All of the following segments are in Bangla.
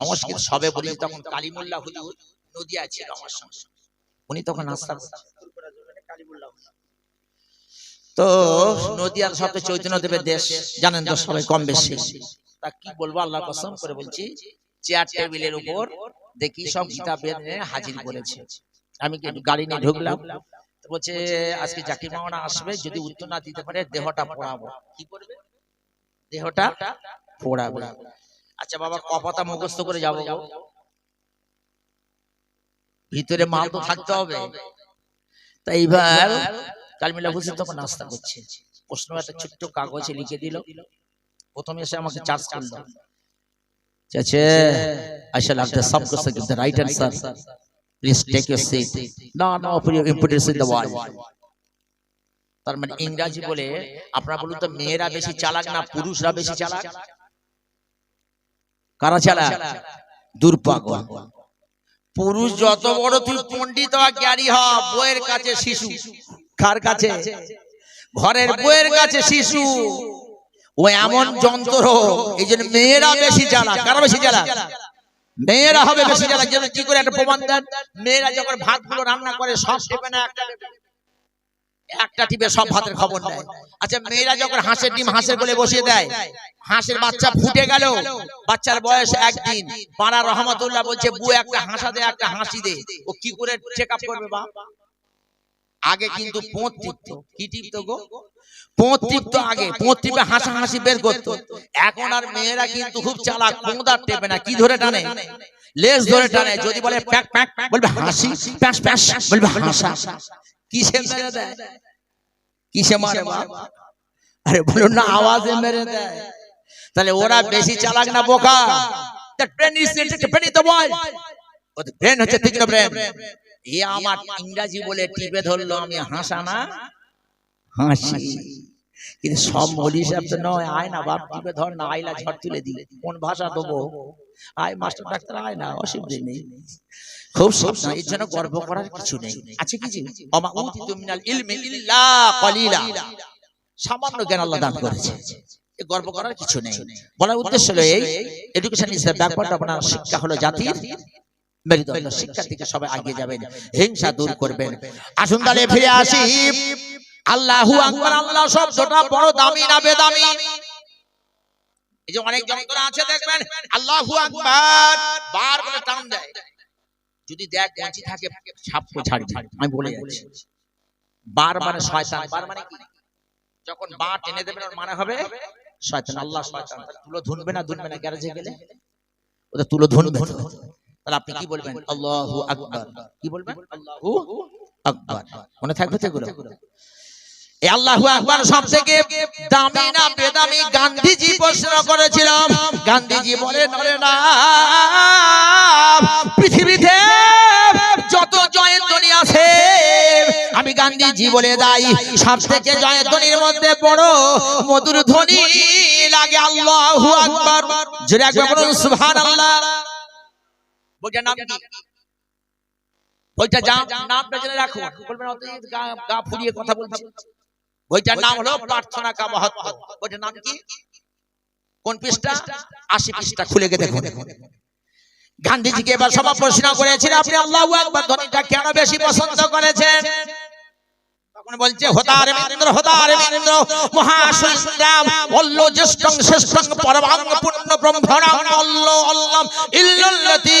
সংস্কৃত সবে বলি তখন কালিমুল্লাহ হুজুর নদিয়া ছিল আমার সঙ্গে। উনি তখন নাস্তা তো নদিয়ার সবচেয়ে চৈতন্য দেবের দেশ। জানেন তো সবাই কম বেশি। তা কি বলব? আল্লাহ কসম করে বলছি চেয়ার টেবিলের উপর দেখি সব গীতা বের হাজির করেছে। আমি কি একটু গাড়ি নিয়ে ঢুকলাম। তো বলছে আজকে জাকির মামা আসবে যদি উত্তর না দিতে পারে দেহটা পোড়াবো। কি করবে দেহটা পোড়াবে। আচ্ছা বাবা কপাতা মুখস্থ করে যাব। ভিতরে মাল তো থাকতে হবে। তাই এইবার কালমিলা হুসেন তখন নাস্তা করছে। প্রশ্ন একটা ছোট্ট কাগজে লিখে দিল। প্রথমে এসে আমাকে চার্জ করল। চাচে the right answer. Please take your seat. No, no, for your importance in তার মানে ইংরাজি বলে আপনারা বলুন তো মেয়েরা বেশি চালাক না পুরুষরা বেশি চালাক? কারা চালাক দুর্ভাগ্য পুরুষ যত বড় তুই পণ্ডিত জ্ঞানী হ, বইয়ের কাছে শিশু। কার কাছে? ঘরের বইয়ের কাছে শিশু। ও এমন যন্ত্র, এই জন্য মেয়েরা বেশি জ্বালা। কারা বেশি জ্বালা? মেয়েরা হবে বেশি জ্বালা। যেন কি করে একটা প্রমাণ দেন? মেয়েরা যখন ভাতগুলো রান্না করে, সব টিপে না একটা। একটা টিপে সব ভাতের খবর নেয়। আচ্ছা মেয়েরা যখন হাঁসের ডিম হাঁসের কোলে বসিয়ে দেয় হাঁসের বাচ্চা ফুটে গেল। বাচ্চার বয়স একদিন। পাড়া রহমতুল্লাহ বলছে বু একটা হাসা দে একটা হাসি দে। ও কি করে চেক আপ করবে বা আগে কিন্তু পোঁত কি পোঁত আগে। পোঁত হাসা এখন আর মেয়েরা কিন্তু খুব চালাক। না। কি ধরে টানে? ধরে টানে। যদি বলে প্যাক প্যাক, বলবে হাসি, প্যাস প্যাস, বলবে কিসে মেরে আরে বলুন না, আওয়াজে মেরে দেয়। তাহলে ওরা বেশি চালাক না বোকা? That brain is brain is the world O brain হচ্ছে তীক্ষ্ণ ব্রেন এ আমার ইংরাজি বলে টিপে ধরলো আমি হাসা না। হাসি কিন্তু সব মলি সাহেব তো নয় আয় না বাপ টিপে ধর না আইলা ঝড় তুলে দি কোন ভাষা দেবো? আয় মাস্টার ডাক্তার আয় না অসুবিধে নেই। খুব সব এর জন্য গর্ব করার কিছু নেই। আছে অমা ইলমি ইল্লা কলিলা। সামান্য জ্ঞান আল্লাহ দান করেছে। গর্ব করার কিছু নেই। বলার উদ্দেশ্য হলো এই এডুকেশন ইজ দ্য ব্যাকওয়ার্ড আপনার শিক্ষা হলো জাতির মেরুদণ্ড। শিক্ষার দিকে সবাই এগিয়ে যাবেন হিংসা দূর করবেন। আসুন তাহলে ফিরে আসি। আল্লাহু আকবার আল্লাহ শব্দটা বড় দামি না বেদামি। এই যে অনেক যন্ত্র আছে দেখবেন আল্লাহু আকবার বার বলে টান দেয়। যদি দেখ বঞ্চি থাকে ছাপকো ছাড়বি আমি বলে যাচ্ছি। বার মানে শয়তান। বার মানে কি? যখন বা টেনে দেবেন ওর মানে হবে শয়তান আল্লাহ শয়তান। তুলো ধুনবে না ধুনবে না গ্যারেজে গেলে? ওটা তুলো ধুনবে তাহলে আপনি কি বলবেন? আল্লাহু আকবার। কি বলবেন? আল্লাহু আকবার। মনে থাকবে তো এগুলো এই আল্লাহু আকবার সব থেকে দামি না বেদামি গান্ধীজি প্রশ্ন করেছিলাম। গান্ধীজি বলে নরে না। পৃথিবীতে গান্ধীজি বলে দাই সব থেকে জয়ধ্বনির মধ্যে বড় মধুর ধ্বনি লাগে আল্লাহু আকবার। জোরে একবার বলুন, সুবহানাল্লাহ। নাম কি? বইটা যা, নামটা জেনে রাখুন বলবেন গা ফুরিয়ে কথা বলছি। বইটার নাম হলো প্রার্থনা কা মহত্ব বইটার নাম কি? কোন পৃষ্ঠা? আশি পৃষ্ঠা। খুলে গিয়ে দেখুন। গান্ধীজিকে এবার সভা প্রশ্ন করেছেন আপনি আল্লাহু আকবার ধ্বনিটা কেন বেশি পছন্দ করেছেন? তখন বলছে হোতার মিন্দ্র হোতার মিন্দ্র মহাসংগ্রাম অল্ল জ্যেষ্ঠং শ্রেষ্ঠং পরমাং পূর্ণ ব্রহ্মণাং অল্ল অল্লাম ইল্লাল্লাতি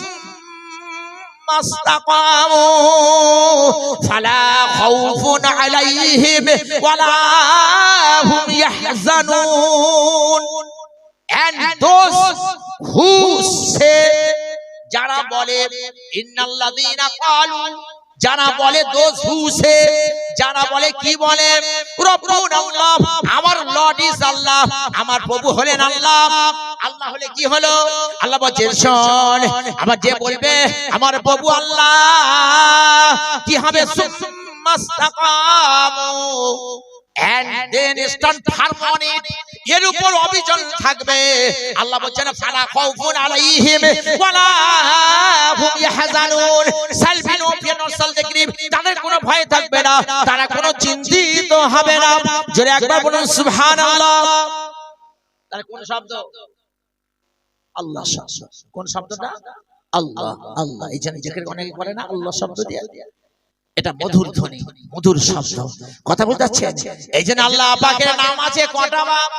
استقاموا فلا خوف عليهم ولا هم يحزنون and those who say যারা বলে ইন্নাল্লাযীনা ক্বালু যারা বলে দোষ হুসে যারা বলে কি বলে আমার লর্ড ইজ আল্লাহ আমার প্রভু হলেন আল্লাহ। আল্লাহ। হলে কি হলো? আল্লাহ বলছেন আমার যে বলবে আমার প্রভু আল্লাহ কি হবে? সুম্মাস্তাকামু। And then stand firm on it এর উপর অবিচল থাকবে। আল্লাহ বলছেন ফালা খাউফুন আলাইহিম ওয়ালা হুম ইয়াহজানুন। সালবিন তাদের কোনো ভয় থাকবে না তারা কোনো চিন্তিত হবে না। জোরে একবার বলুন সুবহানাল্লাহ। তাহলে কোন শব্দ? আল্লাহ কোন শব্দটা? আল্লাহ। আল্লাহ এই জন্য জিকির অনেকে করে না আল্লাহ শব্দ দিয়ে। এটা মধুর ধ্বনি মধুর শব্দ। কথা বলতে পারছেন এই জন্য আল্লাহ পাকের নাম আছে কটা বাপ?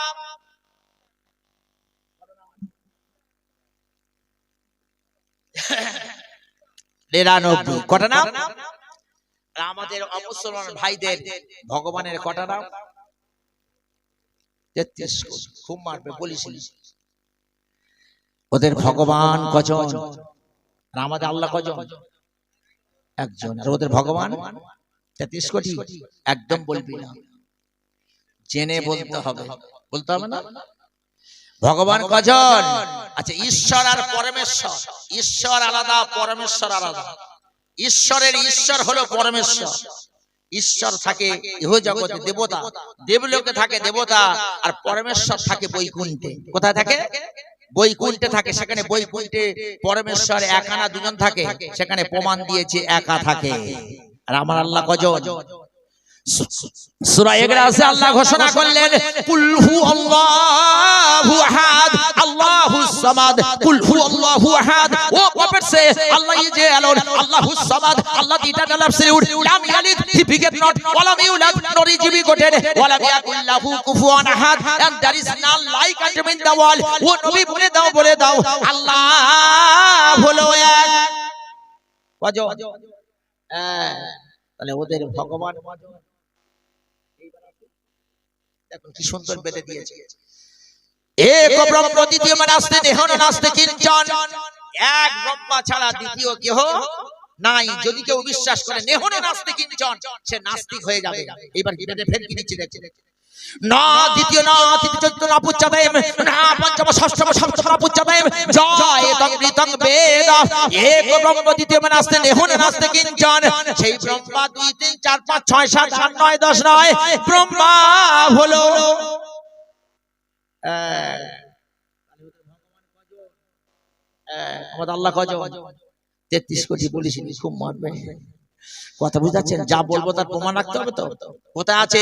নিরানব্বই। কটা নাম? আমাদের অমুসলমান ভাইদের ভগবানের কটা নাম? তেত্রিশ খুব মারবে বলিস ওদের ভগবান কজন? আর আমাদের আল্লাহ কজন? একজন। আর ওদের ভগবান? তেত্রিশ কোটি? একদম বলবি না। জেনে বলতে হবে। বলতে হবে না? ভগবান কজন? আচ্ছা ঈশ্বর আর পরমেশ্বর। ঈশ্বর আলাদা পরমেশ্বর আলাদা। ঈশ্বরের ঈশ্বর হলো পরমেশ্বর। ঈশ্বর থাকে ইহ জগতে দেবতা। দেবলোকে থাকে দেবতা। আর পরমেশ্বর থাকে বৈকুণ্ঠে। কোথায় থাকে? বৈকুণ্ঠে থাকে সেখানে বৈকুণ্ঠে পরমেশ্বর একানা দুজন থাকে। সেখানে প্রমাণ দিয়েছে একা থাকে। আর আমার আল্লাহ কজন? সূরা ইখলাসে আল্লাহ ঘোষণা করলেন কুল হু আল্লাহু আহাদ আল্লাহুস সামাদ কুল হু আল্লাহু আহাদ। O prophet say Allah is alone আল্লাহুস সামাদ আল্লাহ দি ইটারনাল অ্যাবসলিউট লাম ইয়ালিদ হি বিগেট নট ওয়া লাম ইউলাদ নর ইজ বি গটেড ওয়া লাম ইয়াকুল লাহু কুফুয়ান আহাদ। And there is none like unto in the world ও নবী বলে দাও বলে দাও আল্লাহ হলো এক। হ্যাঁ তাহলে ওদের ভগবান। দেখুন কি সুন্দর বেঁধে দিয়েছে। এক ব্রহ্ম দ্বিতীয় নাস্তে দেহ নাস্তে কিঞ্চন এক ব্রহ্মা ছাড়া দ্বিতীয় কেহ নাই। যদি কেউ বিশ্বাস করে নেহনে নাস্তে কিঞ্চন সে নাস্তিক হয়ে যাবে। এবার বেঁধে ফের কি দিচ্ছে দেখছে না, দ্বিতীয় না, তৃতীয়, চতুর্থ না পুচ্ছাদেম না, পঞ্চম, ষষ্ঠম, সপ্তম না পুচ্ছাদেম জয় তং ঋতং বেদ। এক ব্রহ্ম, দ্বিতীয় মানে আসতে নেহুন, নাস্তে কিঞ্চন। সেই ব্রহ্মা দুই, তিন, চার, পাঁচ, ছয়, সাত নয়, দশ, নয়, ব্রহ্মা হলো। আমাদের আল্লাহ কজ তেত্রিশ কোটি বলিস খুব মারবে। কথা বুঝাচ্ছেন যা বলবো তার প্রমাণ রাখতে হবে তো কোথায় আছে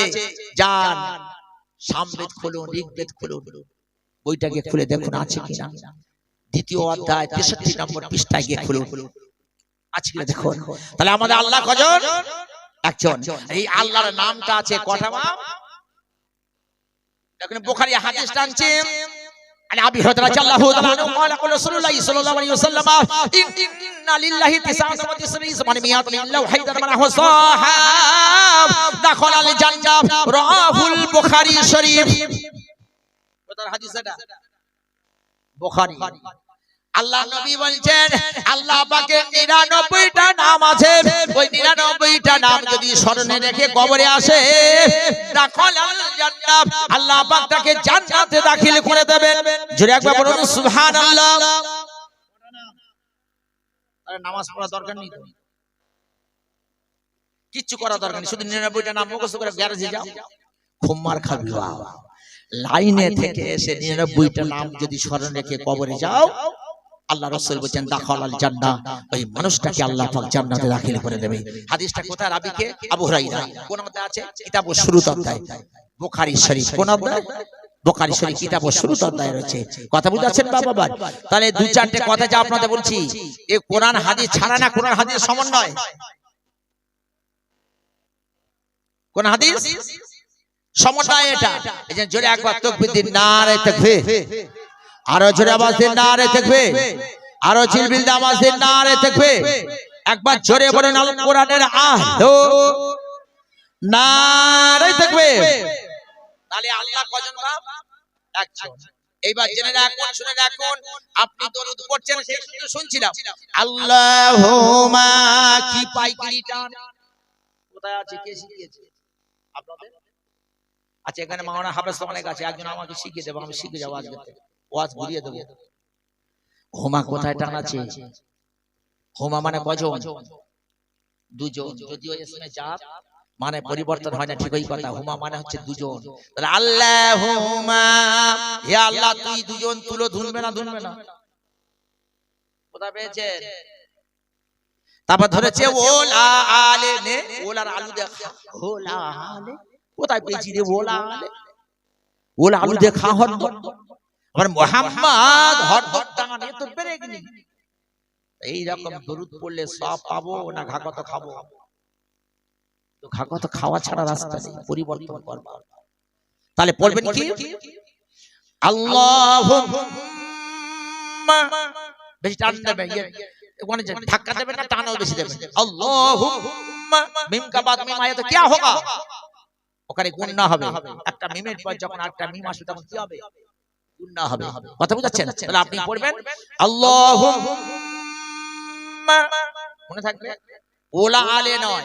যান সামবেদ খুলুন ঋগ্বেদ খুলুন বইটাকে খুলে দেখুন আছে কিনা দ্বিতীয় অধ্যায় তেষট্টি নম্বর পৃষ্ঠায় গিয়ে খুলুন আছে কিনা দেখুন তাহলে আমাদের আল্লাহ কজন একজন এই আল্লাহর নামটা আছে কটা মাম দেখুন বোখারি হাদিস টানছে عن ابي هريره رضي الله تعالى عنه قال قال رسول الله صلى الله عليه وسلم আল্লাহ নবী বলছেন, আল্লাহ পাকে নিরানব্বইটা নাম আছে। ওই নিরানব্বইটা নাম যদি স্মরণে রেখে কবরে আসে আল্লাহ পাক তাকে জান্নাতে দাখিল করে দেবেন। জোরে একবার বলুন নামাজ পড়া দরকার নেই। কিচ্ছু করা দরকার নেই শুধু নিরানব্বইটা নাম মুখস্থ করে গ্যারেজে যাও। খুম্মার খাবি লাইনে থেকে এসে নিরানব্বইটা নাম যদি স্মরণ রেখে কবরে যাও আল্লাহ রসুল বলছেন দাখল আল জান্নাহ। ওই মানুষটাকে আল্লাহ পাক জান্নাতে দাখিল করে দেবে। হাদিসটা কোথায় রাবিকে আবু হুরাইরা। কোন মধ্যে আছে? কিতাব শুরুত অধ্যায় বুখারী শরীফ। কোন অধ্যায় বুখারী শরীফ কিতাব শুরুত অধ্যায় রয়েছে। কথা বুঝাচ্ছেন বাবা বাবা? তাহলে দু চারটে কথা যা আপনাদের বলছি। এ কোরআন হাদিস ছাড়া না কোরআন হাদিস সমন্বয়। কোন হাদিস সমন্বয় এটা। এই যে জোরে একবার তকবীর দিন নারে তাকবীর। আরও জোরে আওয়াজ দিন নারে তাকবীর। আরও চিলবিল আওয়াজ দিন নারে তাকবীর। একবার জোরে বলেন আল কোরআনের আলো নারাই থাকবে তাহলে আল্লাহ কজন বাপ? একজন। এইবার জেনে রাখুন শুনে রাখুন আপনি দরুদ পড়ছেন সেই শুনতে শুনছিলাম। আল্লাহুমা কি পাইকারি টান? কোথায় আছে? কে শিখিয়েছে? আপনাদের? আচ্ছা এখানে মাওলানা হাফেজ অনেক আছে একজন আমাকে শিখিয়ে দেবো আমি শিখে যাব আজকে থেকে। ওয়াজ ঘুরিয়ে দেবো। হোমা কোথায় টান আছে? হোমা মানে কজন দুজন। যদিও এসমে জাত মানে পরিবর্তন হয় না ঠিকই কথা। হুমা মানে হচ্ছে দুজন। তাহলে আল্লাহ হুমা হে আল্লাহ তুই দুজন তুলো ধুনবে না ধুনবে না। কোথায় পেয়েছে? তারপর ধরেছে ওলা আলে নে ওলার আলু দেখা। ওলা আলে? কোথায় পেয়েছি রে ওলা আলে? ওলা আলু দেখা হর আবার মোহাম্মদ হর হর টাঙানে তো গেলি। এইরকম দরুদ পড়লে সব পাবো না ঘাগত খাব। তো ঘাগত খাওয়া ছাড়া রাস্তা নেই পরিবর্তন করবা তাহলে পড়বেন কি? আল্লাহ বেশি টান দেবে ইয়ে, ওখানে ধাক্কা দেবে না টানও বেশি দেবে। আল্লাহ মিম কা বাদ মিম আয়া তো কি হোগা? ওখানে গুন্না হবে। একটা মিমের পর যখন আরেকটা মিম আসবে তখন কি হবে? গুন্না হবে। কথা বুঝাচ্ছেন? তাহলে আপনি পড়বেন? আল্লাহ মনে থাকবে। ওলা আলে নয়।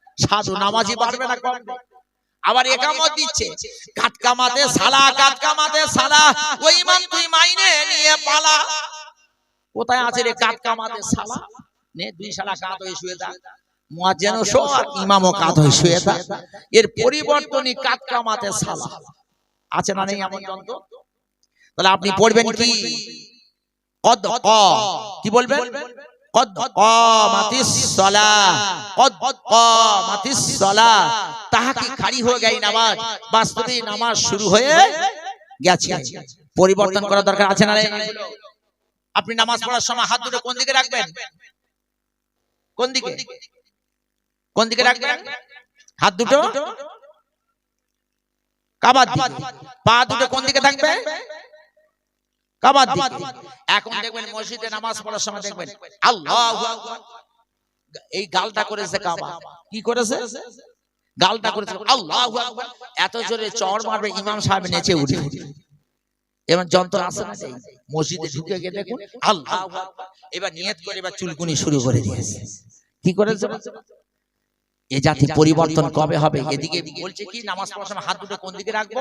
সাধু নামাজি পারবে না কম আবার একামত দিচ্ছে। কাট কামাতে সালা কাট কামাতে সালা। ওই ইমাম তুই মাইনে নিয়ে পালা। কোথায় আছে রে কাট কামাতে সালা? নে দুই সালা কাত হয়ে শুয়ে থাক। মুয়াজ্জিন শো আর ইমামও কাত হয়ে শুয়ে থাক। এর পরিবর্তনই কাট কামাতে সালা। আছে না নেই এমন যন্ত্র? তাহলে আপনি পড়বেন কি? কদ ক। কি বলবেন? قد قامت الصلاة قد قامت الصلاة তাহা কি খালি হয়ে গেই নামাজ বাস্তবে নামাজ শুরু হয়ে গেছে পরিবর্তন করার দরকার আছে না রে? আপনি নামাজ পড়ার সময় হাত দুটো কোন দিকে রাখবেন কোন দিকে কোন দিকে রাখবেন হাত দুটো কাবার দিকে পা দুটো কোন দিকে থাকবে কাবার দিকে। এখন দেখবেন মসজিদে নামাজ পড়ার সময় দেখবেন আল্লাহু এই গালটা করেছে কাবা। কি করেছে? গালটা করেছে। আল্লাহু এত জোরে চড় মারবে ইমাম সাহেব নেচে উঠে। এবার যন্ত্র আসে না সেই? মসজিদে ঢুকে গিয়ে দেখুন আল্লাহু এবার নিয়ত করে এবার চুলকুনি শুরু করে দিয়েছে। কি করেছে? এ জাতি পরিবর্তন কবে হবে? এদিকে বলছে কি নামাজ পড়ার সময় হাত দুটো কোন দিকে রাখব?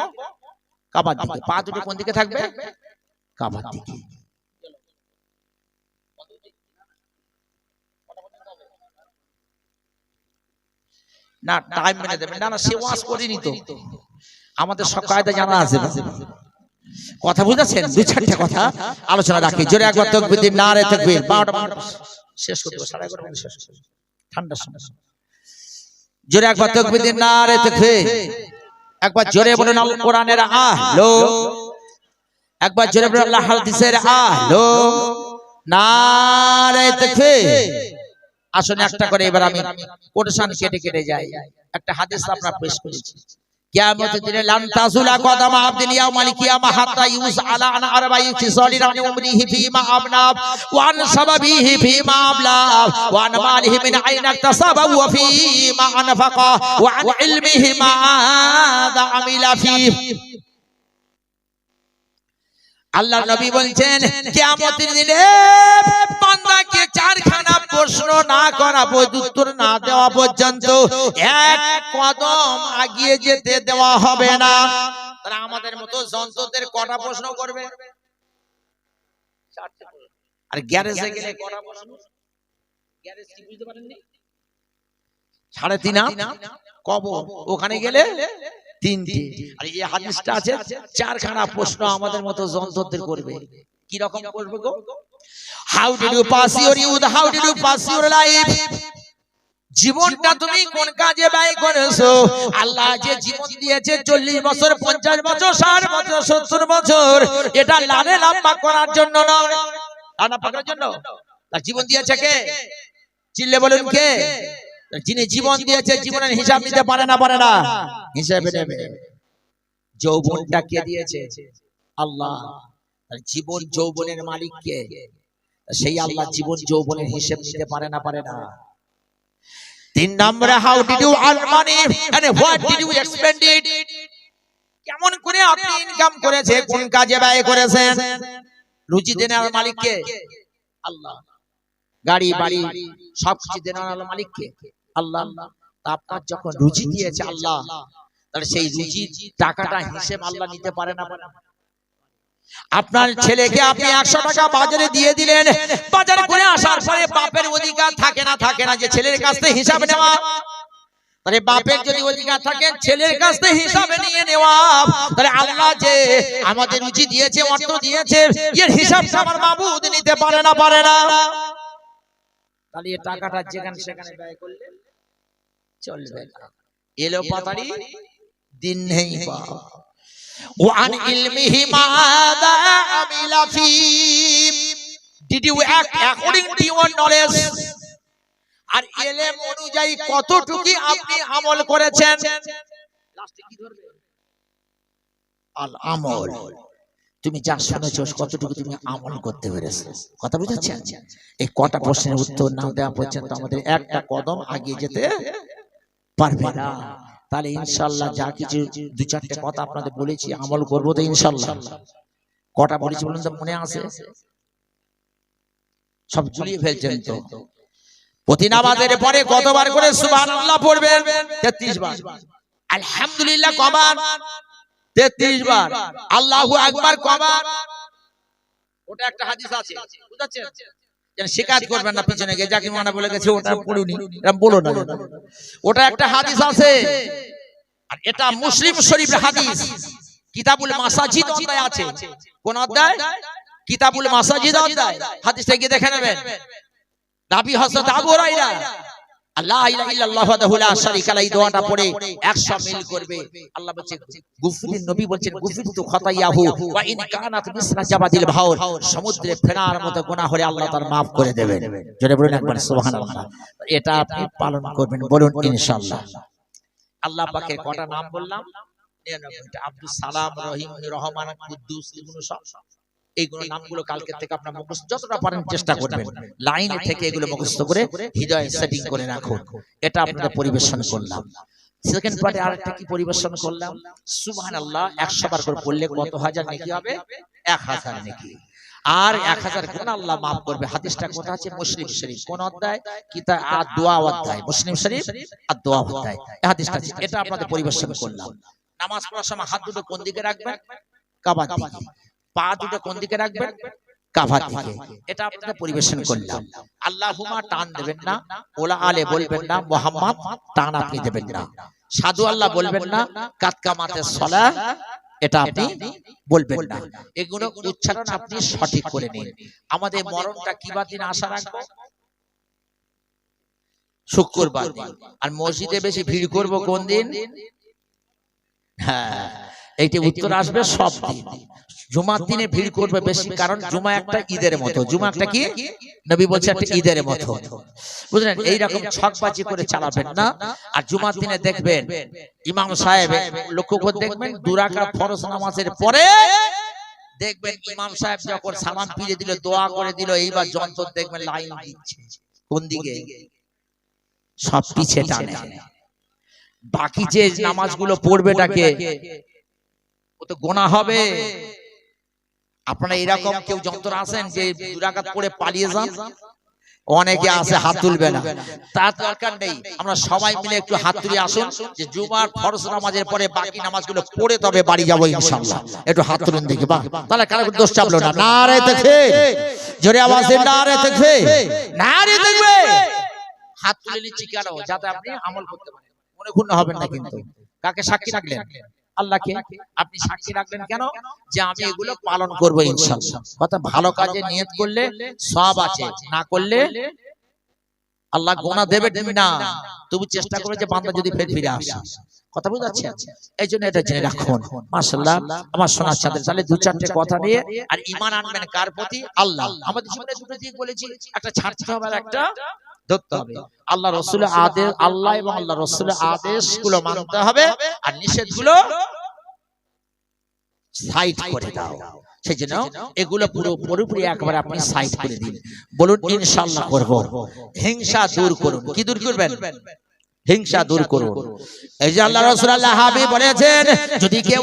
কাবার দিকে। পা দুটো কোন দিকে থাকবে? কাবার দিকে না টাইম মেনে দেবেন না না সে ওয়াজ করিনি তো। আমাদের সব কায়দা জানা আছে কথা বুঝেছেন? দুই চারটে কথা আলোচনা রাখি। জোরে একবার তকবির দিন না রে তকবির বারোটা শেষ করব সাড়ে এগারোটা শেষ করব। ঠান্ডার সময় জোরে একবার তকবির দিন না রে তকবির। একবার জোরে বলুন আল কোরআনের আহলো একবার জোরে বলুন আল্লাহ হাদিসের আহলো না রে তকবির আসুন একটা করে এবার আমি কোটেশন কেটে কেটে যাই। একটা হাদিস আপনার পেশ করেছি। কিয়ামতের দিনে লান তাজুলা কদামা আবদিল ইয়াউমাল কিয়ামা হাত্তা ইউসআলা আন আরবাই ফিসালিন আন উমরিহি ফীমা আবনাব। ওয়া আন সাবাবিহি ফীমা আবলাব ওয়া আন মালিহি মিন আইনা ইকতাসাবা ওয়া ফীমা আনফাকা। ওয়া আন ইলমিহি মাযা আমিলা ফীহি আল্লাহ নবী বলছেন কিয়ামতের দিনে বান্দাকে চারখানা প্রশ্ন না করা পর্যন্ত উত্তর না দেওয়া পর্যন্ত এক কদম আগিয়ে যেতে দেওয়া হবে না। তারা আমাদের মতো যন্ত্রদের কটা প্রশ্ন করবে? আর গ্যারেজে গেলে কটা প্রশ্ন? গ্যারেজ কি বুঝতে পারেননি? সাড়ে তিন কবর। ওখানে গেলে তিনটি। আর এই হাদিসটা আছে চারখানা প্রশ্ন আমাদের মতো যন্ত্রদের করবে। কি রকম করবে গো? How did you pass your youth how did you pass your life জীবনটা তুমি কোন কাজে ব্যয় করেছ? আল্লাহ যে জীবন দিয়েছে চল্লিশ বছর পঞ্চাশ বছর ষাট বছর সত্তর বছর এটা লালে লাম্বা করার জন্য নয়। লানা পাকার জন্য? তার জীবন দিয়েছে কে? চিল্লে বলুন কে? যিনি জীবন দিয়েছে জীবনের হিসাব নিতে পারে না পারে না। হিসাবে নেবে। যৌবনটা কে দিয়েছে? আল্লাহ। জীবন যৌবনের মালিক কে? সেই আল্লাহ জীবন যৌবনের হিসেব নিতে পারে না পারে না। তিন নম্বরে how did you earn money and what did you expend it কেমন করে আপনি ইনকাম করেছে কোন কাজে ব্যয় করেছেন? রুচি দেনার মালিক কে? আল্লাহ। গাড়ি বাড়ি সব কিছু দেনার মালিক কে? আল্লাহ তা আপনার যখন রুচি দিয়েছে আল্লাহ তাহলে সেই রুচি টাকাটা হিসেব আল্লাহ নিতে পারে না। আপনার ছেলেকে আপনি একশো টাকা বাজারে দিয়ে দিলেন। বাজারে করে আসার পরে বাপের অধিকার থাকে না থাকে না যে ছেলের কাছ থেকে হিসাব নেওয়া। তাহলে বাপের যদি অধিকার থাকে ছেলের কাছ থেকে হিসাবে নিয়ে নেওয়া। তাহলে আল্লাহ যে আমাদের রুচি দিয়েছে অর্থ দিয়েছে এর হিসাবটা আমার মাবুদ নিতে পারে না পারে না। তাহলে এই টাকাটা যেখানে সেখানে ব্যয় করলে চলবে না এলো পাতারি দিন নেই বা وعن علمه ماذا عمل فيه did you act according to your knowledge আর এলেম অনুযায়ী কতটুকু আপনি আমল করেছেন লাস্টে কি ধরবে আল আমল তুমি যা শুনেছো, কতটুকু তুমি আমল করতে পেরেছ? কথা বুঝাচ্ছেন এই কটা প্রশ্নের উত্তর না দেওয়া পর্যন্ত আমাদের একটা কদম আগিয়ে যেতে পারবে না। তাহলে ইনশাল্লাহ যা কিছু দু চারটে কথা আপনাদের বলেছি, আমল করব তো ইনশাল্লাহ কটা বলেছি বলুন তো, মনে আছে? সব ঝুলিয়ে ফেলছেন তো। প্রতি নামাজের পরে কতবার করে সুবহানাল্লাহ পড়বেন? 33 বার। আলহামদুলিল্লাহ, কবার? 33 বার। আল্লাহু আকবার কবার ওটা একটা হাদিস আছে। বুঝাচ্ছেন? যেন শিকায়ত করবেন না পিছনে গিয়ে। যাকে মানা বলে গেছে ওটা পড়ুনি। এরকম বলো না। ওটা একটা হাদিস আছে। আর এটা মুসলিম হাদিস। কিতাবুল মাসাজিদ অধ্যায় আছে। কোন অধ্যায়? কিতাবুল মাসাজিদ অধ্যায়। হাদিসটা গিয়ে দেখে নেবেন। নবী হযরত আবু হুরায়রা। আল্লাহ এই দোয়াটা পড়ে 100 মিল করবে। আল্লাহ বলছে নবী বলছেন ইন কানাত মিসলা জাবাদিল ভাউর সমুদ্রে মতো গুনাহ হলে আল্লাহ তার maaf করে দেবেন। জোরে বলুন একবার, সুবহানাল্লাহ। এটা আপনি পালন করবেন, বলুন ইনশাআল্লাহ। আল্লাহ পাকের কটা নাম বললাম? 99টা আব্দুল সালাম, রহিম, রহমান, কুদ্দুস এইগুলো নামগুলো কালকে থেকে আপনার মুখস্থ যতটা পারেন চেষ্টা করবেন। লাইন থেকে এগুলো মুখস্থ করে হৃদয়ে সেটিং করে রাখুন। এটা আপনাদের পরিবেশন করলাম। সেকেন্ড পার্টে আরেকটা কি পরিবেশন করলাম? সুবহানাল্লাহ 100 বার করে পড়লে কত হাজার নেকি হবে? 1000 নেকি? আর 1000 গুণ আল্লাহ maaf করবে। হাদিসটা কোথা আছে? মুসলিম শরীফ। কোন অধ্যায়? কিতা আর দোয়া অধ্যায়। মুসলিম শরীফ আর দোয়া অধ্যায়। হাদিসটা আছে। এটা আপনাদের পরিবেশন করলাম। নামাজ পড়ার সময় হাত দুটো কোন দিকে রাখবেন কাবার দিকে পা দুটো কোন দিকে রাখবেন? কাভার দিকে। এটা আপনাদের পরিবেশন করলাম। আল্লাহুমা টান দেবেন না, ওলা আলে বলবেন না, মোহাম্মদ টান আপনি দেবেন না। সাধু আল্লাহ বলবেন না, কাতকা মাতে সলা, এটা আপনি বলবেন না। এগুলো উচ্চারণ আপনি সঠিক করে নিন। আমাদের মরণটা কিবার দিন আশা রাখব? শুক্রবার। আর মসজিদে বেশি ভিড় করব কোন দিন? হ্যাঁ এইটি উত্তর আসবে সব দিন। জুমার দিনে ভিড় করবে বেশি কারণ জুমা একটা ঈদের মতো। জুমা একটা কি? নবী বলছে একটা ঈদের মতো। বুঝলেন? এইরকম ছকবাজি করে চালাবেন না। আর জুমার দিনে দেখবেন ইমাম সাহেব লক্ষ্য করে দেখবেন দুরাকাত ফরজ নামাজের পরে দেখবেন ইমাম সাহেব যখন সালাম ফিরে দিল দোয়া করে দিল এইবার যন্ত্র দেখবেন লাইন দিচ্ছে। কোন দিকে? সব পিছে টানে। বাকি যে নামাজগুলো পড়বে পড়বেটাকে ও তো গোনা হবে আপনারা এরকম কেউ যন্ত্র আছেন যে দুরাকাত পড়ে পালিয়ে যান? অনেকে আছে হাত তুলবে না। তার দরকার নেই। আমরা সবাই মিলে একটু হাত তুলে আসুন যে জুমার ফরজ নামাজের পরে বাকি নামাজগুলো পড়ে তবে বাড়ি যাব ইনশাআল্লাহ। একটু হাত তুলুন দেখি বাহ তাহলে কারও দোষ চাপলো না। না রে দেখবে। জোরে আওয়াজ দেন না রে দেখবে। না রে দেখবে। হাত তুলে নিচ্ছি কেন? যাতে আপনি আমল করতে পারেন। মনে ক্ষুণ্ণ হবেন না কিন্তু। কাকে সাক্ষী রাখলেন? আল্লাহকে আপনি সাক্ষী রাখলেন কেন? যে আমি এগুলো পালন করব ইনশাআল্লাহ কথা ভালো কাজে নিয়ত করলে সব আছে। না করলে আল্লাহ গোনা দেবে না। তবু চেষ্টা করে যে বান্দা যদি ফের ফিরে আসে। কথা পারছেন এই জন্য এটা জেনে রাখুন। মাশাল্লাহ আমার সোনার চাঁদের তাহলে দু চারটে কথা নিয়ে আর ইমান আনবেন কার প্রতি? আল্লাহ। আমাদের জীবনে দুটো দিক বলেছি একটা ছাড়তে হবে আর একটা ধরতে হবে। আল্লাহ রসুলের আদেশ আল্লাহ এবং আল্লাহ রসুলের আদেশগুলো মানতে হবে আর নিষেধগুলো সাইড করে দাও। সেই জন্য এগুলো পুরো পুরোপুরি একবার আপনি সাইড করে দিন। বলুন ইনশাল্লাহ করব। হিংসা দূর করুন। কি দূর করবেন? হিংসা দূর করুন। এই যে আল্লাহ রসুল আল্লাহ হাবি বলেছেন যদি কেউ